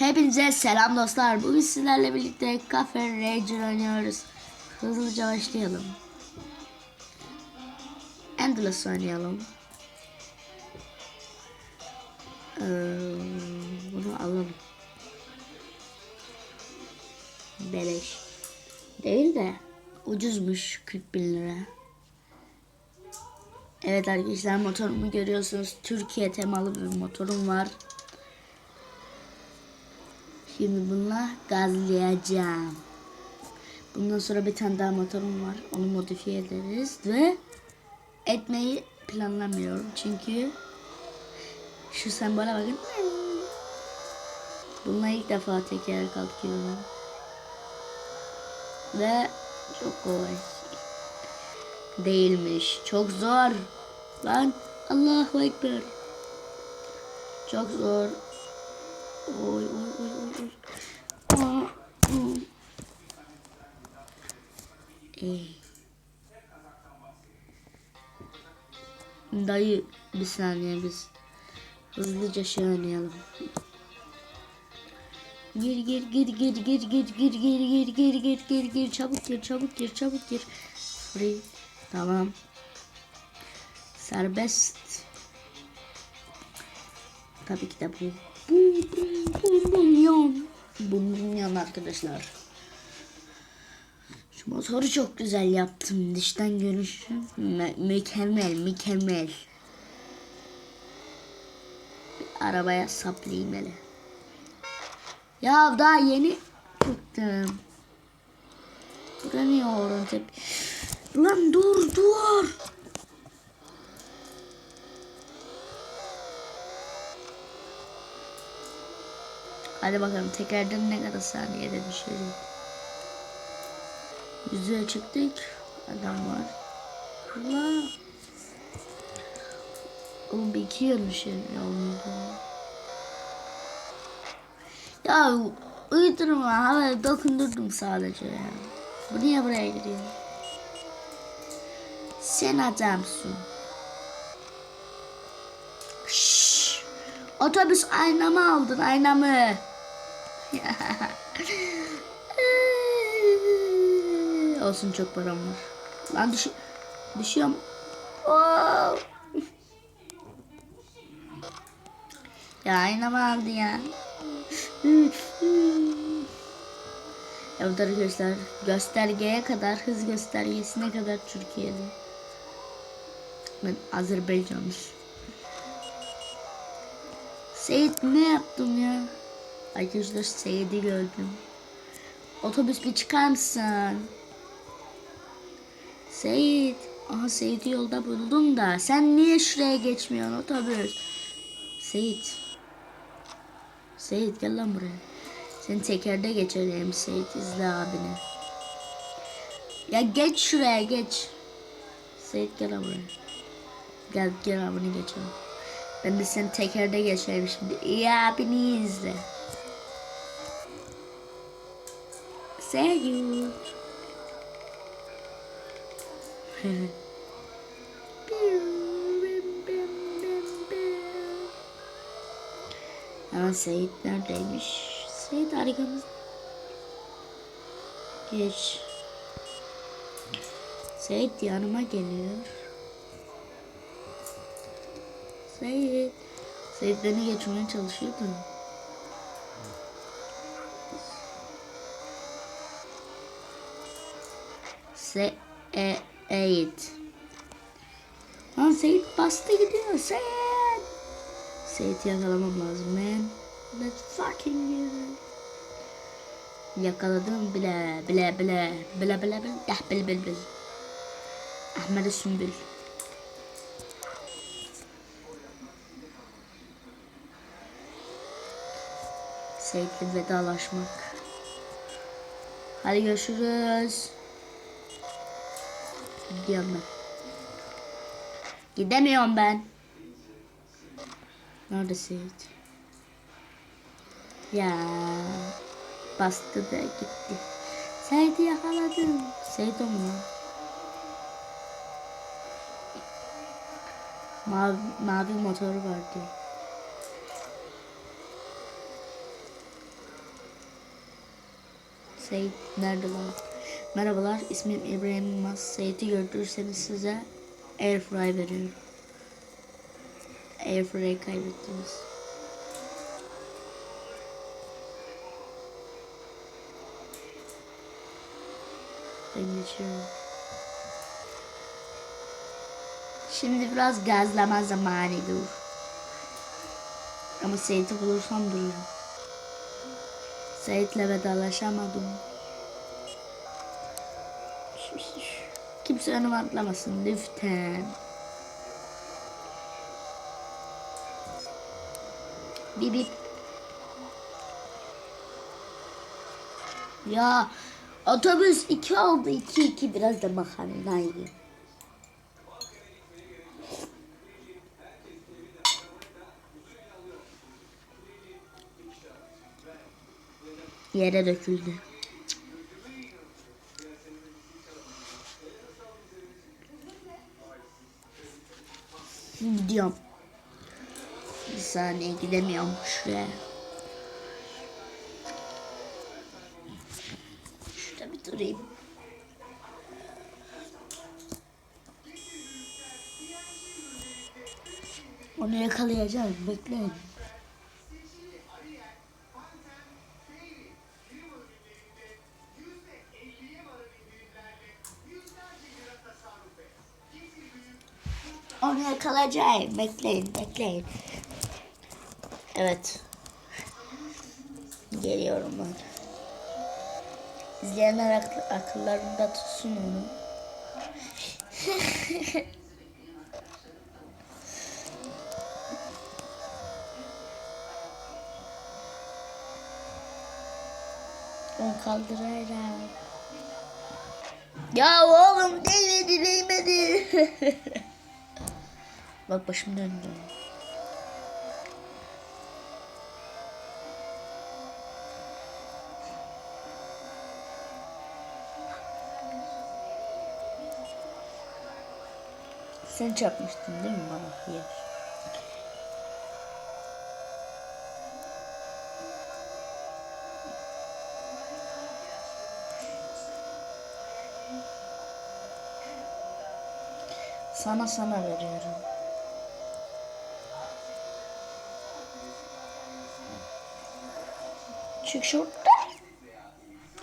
Hepinize selam dostlar. Bugün sizlerle birlikte Cafe Ranger oynuyoruz. Hızlıca başlayalım. Endless oynayalım. Ee, bunu alalım. Beleş. Değil de ucuzmuş 40 bin lira. Evet arkadaşlar motorumu görüyorsunuz. Türkiye temalı bir motorum var. Şimdi bununla gazlayacağım. Bundan sonra bir tane daha motorum var. Onu modifiye ederiz ve etmeyi planlamıyorum. Çünkü şu sembole bakın. Bununla ilk defa teker kalkıyorum. Ve çok kolay. Değilmiş. Çok zor. Lan Allahu Ekber. Çok zor. Oy Dayı bir saniye biz hızlıca şey oynayalım. Gir gir gir gir gir gir gir gir gir gir gir gir gir çabuk gir çabuk gir çabuk gir. Free. Tamam. Serbest. Tabii ki de bu. Bum bum bum bum yan. Bum bum arkadaşlar. Şu motoru çok güzel yaptım. Dıştan görünüşü mü- mükemmel mükemmel. Bir arabaya saplayayım hele. Ya daha yeni çıktım. Duramıyorum tep. Lan dur dur. Hadi bakalım tekrardan ne kadar saniyede düşelim. Yüzüğe çıktık. Adam var. Allah. Oğlum bir iki yıl şey olmadı. Ya uydurma havaya dokundurdum sadece ya. Bu niye buraya gidiyor? Sen adamsın. Şşş. Otobüs aynamı aldın aynamı. Olsun çok param var. Lan düş düşüyorum. Oo. ya aynamı aldı ya. Evet arkadaşlar göstergeye kadar hız göstergesine kadar Türkiye'de. Ben Azerbaycan'mış. Seyit ne yaptım ya? Arkadaşlar Seyit'i gördüm. Otobüs bir çıkar mısın? Seyit. Aha Seyit'i yolda buldum da. Sen niye şuraya geçmiyorsun otobüs? Seyit. Seyit gel lan buraya. Seni tekerde geçireyim Seyit izle abini. Ya geç şuraya geç. Seyit gel lan buraya. Gel gel abini geçelim. Ben de seni tekerde geçeyim şimdi. İyi abini izle. Seyit. Ama Seyit neredeymiş? Seyit arkamız. Geç. Seyit yanıma geliyor. Seyit. Seyit beni geçmeye çalışıyor da. Se e Seyit. Lan Seyit bastı gidiyor. Seyit. Seyit'i yakalamam lazım man. Let's fucking it. Yakaladım bile bile bile bile bile bile yah bil bil bil. Ahmet Sümbül. Seyit'le vedalaşmak. Hadi görüşürüz. Gidiyorum ben. Gidemiyorum ben. Nerede Seyit? Ya bastı da gitti. Seyit'i yakaladım. Seyit o mu? Mavi, mavi motoru vardı. Seyit nerede lan? Merhabalar ismim İbrahim Yılmaz. Seyit'i gördürseniz size Airfry veriyorum. Airfry'ı kaybettiniz. Ben geçiyorum. Şimdi biraz gazlama zamanı dur. Ama Seyit'i bulursam dururum. Seyit'le vedalaşamadım. Kimse önüme atlamasın lütfen. Bip bip. Ya otobüs 2 oldu 2 2 biraz da makarna yiyeyim. Yere döküldü. Gidiyorum. Bir saniye gidemiyorum şuraya. Şurada bir durayım. Onu yakalayacağım. Bekleyin. Onu yakalayacağım. Bekleyin, bekleyin. Evet. Geliyorum ben. İzleyenler akl- akıllarında tutsun onu. Onu kaldırayım. Ya oğlum değmedi değmedi. Bak başım döndü. Sen çarpmıştın değil mi bana? Hayır. Sana sana veriyorum. Çık şurada.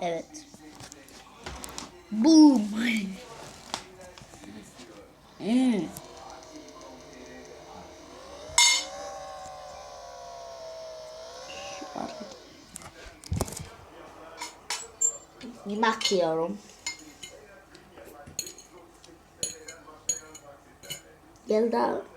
Evet. Boom. Hmm. Şu arka- Yemek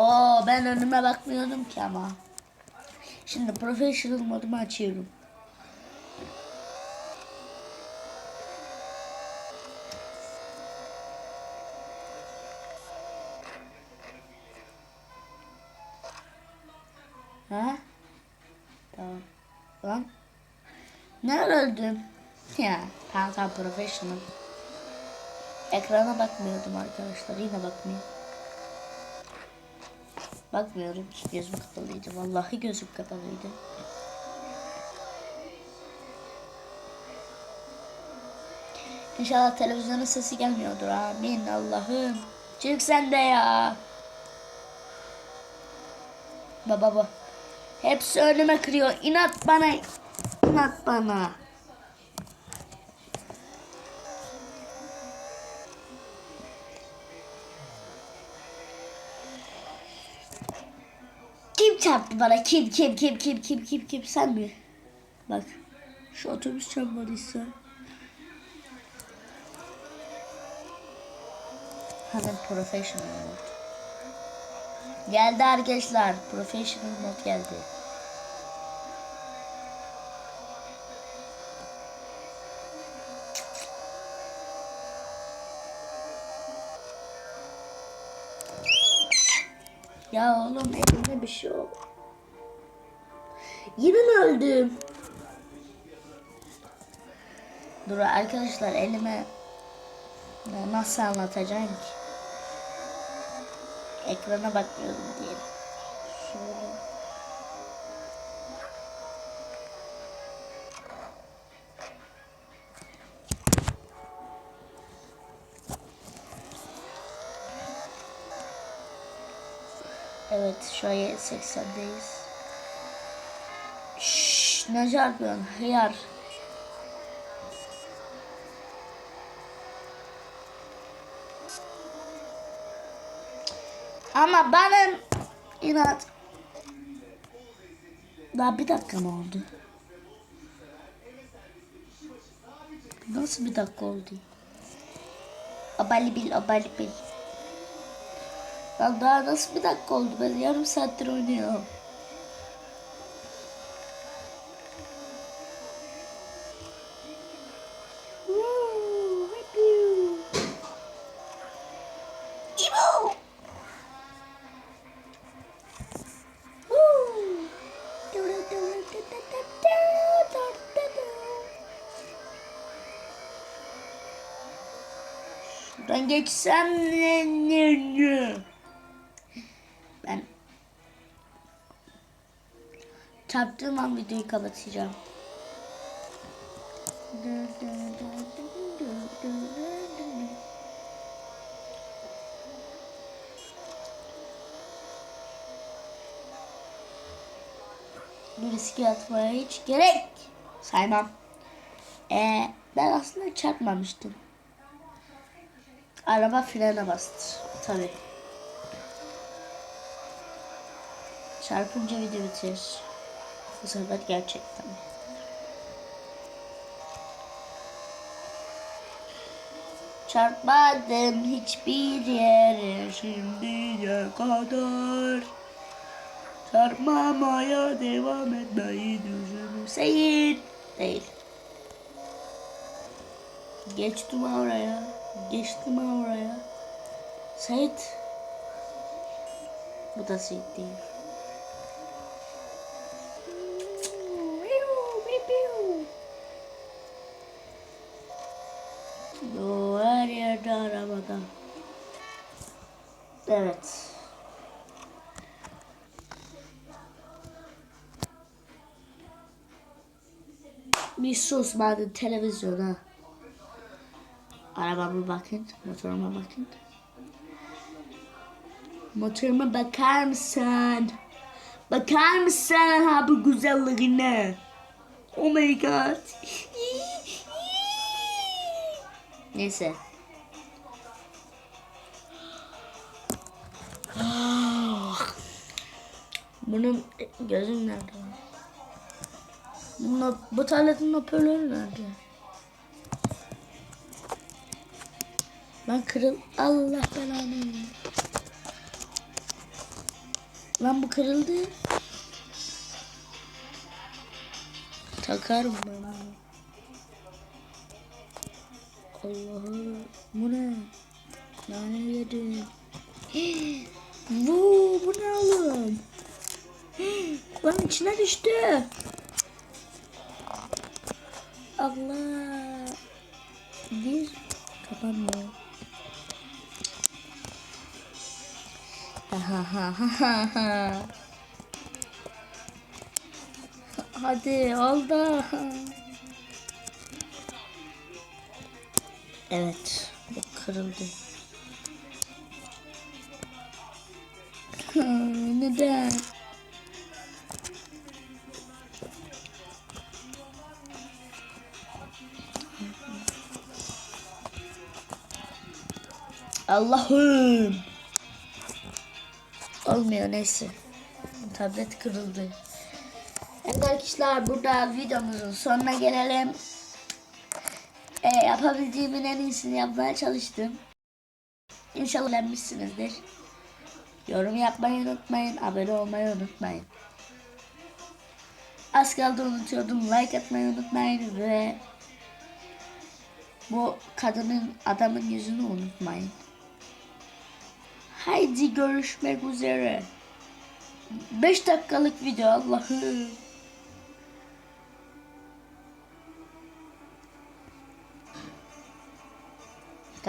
Oo ben önüme bakmıyordum ki ama. Şimdi professional modumu açıyorum. Ha? Tamam. Lan. Ne öldüm? Ya tamam professional. Ekrana bakmıyordum arkadaşlar. Yine bakmıyorum. Bakmıyorum ki gözüm kapalıydı. Vallahi gözüm kapalıydı. İnşallah televizyonun sesi gelmiyordur. Amin Allah'ım. Çık sen de ya. Baba bu. Hepsi önüme kırıyor. İnat bana. İnat bana. Çarptı bana? Kim kim kim kim kim kim kim sen mi? Bak. Şu otobüs çarpmadıysa. Hemen professional mode. Geldi arkadaşlar. Professional mode geldi. Ya oğlum elimde bir şey yok. Yine mi öldüm? Dur arkadaşlar elime nasıl anlatacağım ki? Ekrana bakmıyorum diye. Şöyle. Evet şu an 80'deyiz. Şşş ne çarpıyorsun hıyar. Ama benim inat. Daha bir dakika mı oldu? Nasıl bir dakika oldu? Abali bil. Lan daha nasıl bir dakika oldu? Ben yarım saattir oynuyorum. Şuradan geçsem ne ne ne? Çarptığım an videoyu kapatacağım. Riski atmaya hiç gerek saymam. Ee, ben aslında çarpmamıştım. Araba frene bastı. Tabii. Çarpınca video bitirir. Bu sefer gerçekten. Çarpmadım hiçbir yere şimdiye kadar. Çarpmamaya devam etmeyi düşünürseyin. Değil. Geçtim oraya. Geçtim oraya. Sait. Bu da Sait değil. Evet. Bir sus madem televizyona. Arabama bakın, motoruma bakın. Motoruma bakar mısın? Bakar mısın ha bu güzelliğine? Oh my god. Neyse. Bunun gözüm nerede? Bunun, bu tabletin hoparlörü nerede? Lan kırıl. Allah belanı. Lan bu kırıldı. Takarım ben bunu. Allah'ım. Bu ne? Nane yedim. Bu, bu ne oğlum? Lan içine düştü. Allah. Bir kapanmıyor. Ha ha ha ha ha. Hadi oldu. Evet. Bu kırıldı. Neden? Allah'ım. Olmuyor neyse. tablet kırıldı. Evet arkadaşlar burada videomuzun sonuna gelelim. Ee, yapabildiğimin en iyisini yapmaya çalıştım. İnşallah beğenmişsinizdir. Yorum yapmayı unutmayın. Abone olmayı unutmayın. Az kaldı unutuyordum. Like atmayı unutmayın ve bu kadının adamın yüzünü unutmayın. Haydi görüşmek üzere. 5 dakikalık video Allah'ım.